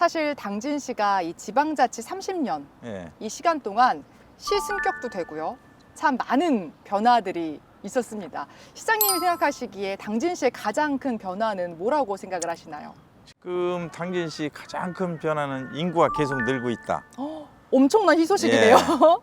사실 당진시가 이 지방자치 30년 예. 이 시간 동안 시승격도 되고요. 참 많은 변화들이 있었습니다. 시장님이 생각하시기에 당진시의 가장 큰 변화는 뭐라고 생각을 하시나요? 지금 당진 시 가장 큰 변화는 인구가 계속 늘고 있다. 엄청난 희소식이네요.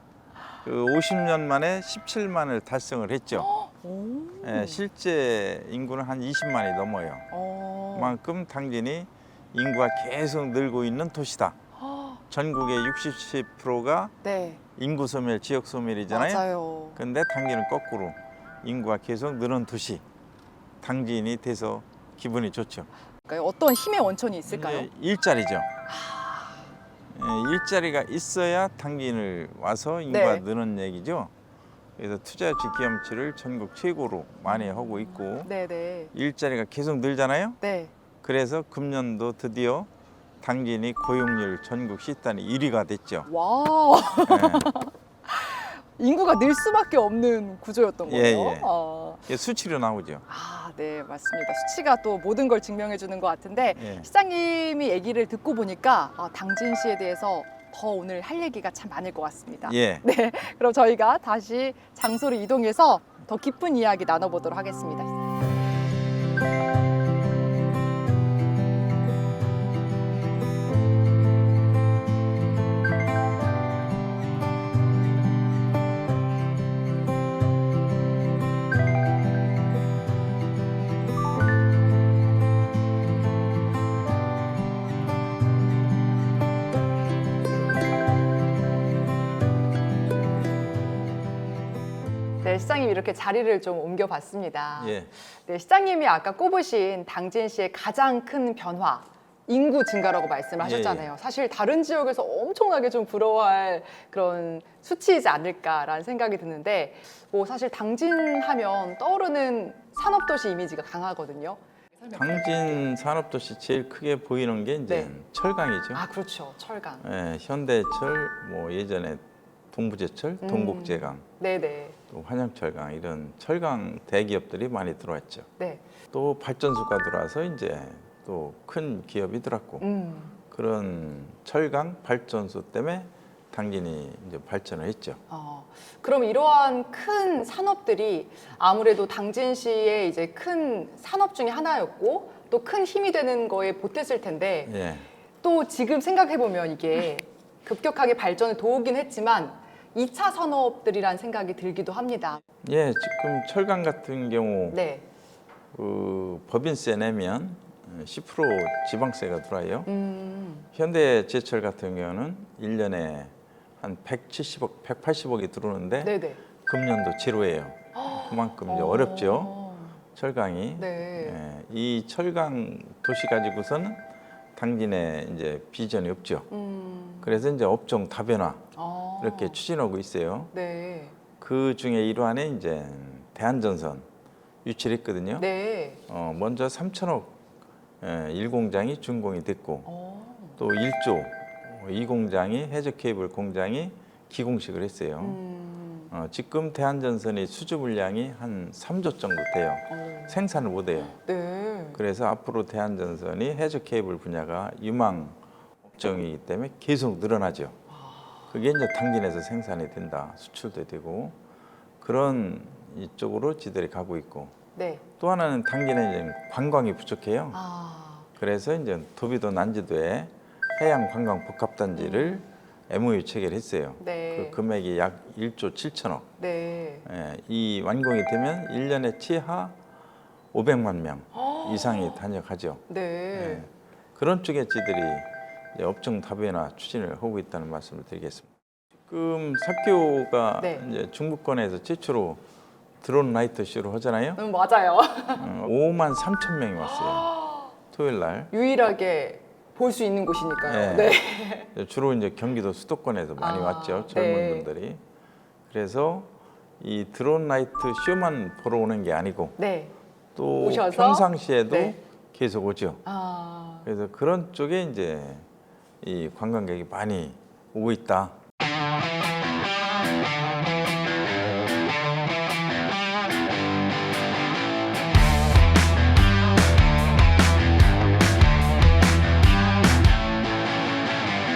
그 50년 만에 17만을 달성을 했죠. 오. 예, 실제 인구는 한 20만이 넘어요. 어. 그만큼 당진이 인구가 계속 늘고 있는 도시다. 어, 전국의 60%가 네, 인구 소멸, 지역 소멸이잖아요. 맞아요. 근데 당진은 거꾸로 인구가 계속 늘은 도시. 당진이 돼서 기분이 좋죠. 그러니까 어떤 힘의 원천이 있을까요? 이제 일자리죠. 예, 일자리가 있어야 당진을 와서 인구가 네. 느는 얘기죠. 그래서 투자지 기염치를 전국 최고로 많이 하고 있고 네, 네, 일자리가 계속 늘잖아요. 네. 그래서 금년도 드디어 당진이 고용률 전국 시단이 1위가 됐죠. 와, 예, 인구가 늘 수밖에 없는 구조였던 예, 거예요. 예. 아. 이게 수치로 나오죠. 아, 네, 맞습니다. 수치가 또 모든 걸 증명해 주는 것 같은데 예. 시장님이 얘기를 듣고 보니까 아, 당진시에 대해서 더 오늘 할 얘기가 참 많을 것 같습니다. 예. 네, 그럼 저희가 다시 장소를 이동해서 더 깊은 이야기 나눠보도록 하겠습니다. 시장님 이렇게 자리를 좀 옮겨봤습니다. 예. 네, 시장님이 아까 꼽으신 당진 시의 가장 큰 변화 인구 증가라고 말씀을 예, 하셨잖아요. 사실 다른 지역에서 엄청나게 좀 부러워할 그런 수치이지 않을까라는 생각이 드는데 뭐 사실 당진 하면 떠오르는 산업도시 이미지가 강하거든요. 당진 산업도시 제일 크게 보이는 게 이제 네. 철강이죠. 아 그렇죠, 철강. 예, 현대철, 뭐 예전에 동부제철, 음. 동국제강, 네네, 또 환영철강 이런 철강 대기업들이 많이 들어왔죠. 네, 또 발전소가 들어와서 이제 또 큰 기업이 들어왔고 음, 그런 철강 발전소 때문에 당진이 이제 발전을 했죠. 어, 그럼 이러한 큰 산업들이 아무래도 당진시의 이제 큰 산업 중에 하나였고 또 큰 힘이 되는 거에 보탰을 텐데 예. 또 지금 생각해 보면 이게 급격하게 발전을 도우긴 했지만 2차 산업들이란 생각이 들기도 합니다. 예, 지금 철강 같은 경우 네. 그 법인세 내면 10% 지방세가 들어와요. 음, 현대제철 같은 경우는 1년에 한 170억, 180억이 들어오는데 네네. 금년도 제로예요. 그만큼 이제 어렵죠. 어, 철강이. 네. 예, 이 철강 도시 가지고서는 당진에 이제 비전이 없죠. 음, 그래서 이제 업종 다변화 어, 이렇게 추진하고 있어요. 네. 그 중에 일환에 이제 대한전선 유치했거든요. 네. 어, 먼저 3천억 예, 1공장이 준공이 됐고 어, 또 1조 2공장이 해저 케이블 공장이 기공식을 했어요. 음, 어, 지금 대한전선의 수주 물량이 한 3조 정도 돼요. 어, 생산을 못 해요. 네. 그래서 앞으로 대한전선이 해저 케이블 분야가 유망 업종이기 때문에 계속 늘어나죠. 그게 이제 당진에서 생산이 된다, 수출도 되고 그런 이쪽으로 지들이 가고 있고 네. 또 하나는 당진에 이제 관광이 부족해요. 아, 그래서 이제 도비도 난지도에 해양 관광 복합단지를 MOU 체결했어요. 네. 그 금액이 약 1조 7천억. 네. 예, 이 완공이 되면 1년에 최하 500만 명 이상이 다녀가죠. 네. 예, 그런 쪽에 지들이 업종 다변화 추진을 하고 있다는 말씀을 드리겠습니다. 지금 석교가 네. 이제 중부권에서 최초로 드론 라이트 쇼를 하잖아요. 음, 맞아요. 어, 5만 3천 명이 왔어요. 토요일 날. 유일하게 볼 수 있는 곳이니까요. 네. 네. 주로 이제 경기도 수도권에서 많이 아, 왔죠. 젊은 네. 분들이. 그래서 이 드론 라이트 쇼만 보러 오는 게 아니고 네. 또 오셔서? 평상시에도 네. 계속 오죠. 아, 그래서 그런 쪽에 이제 이 관광객이 많이 오고 있다.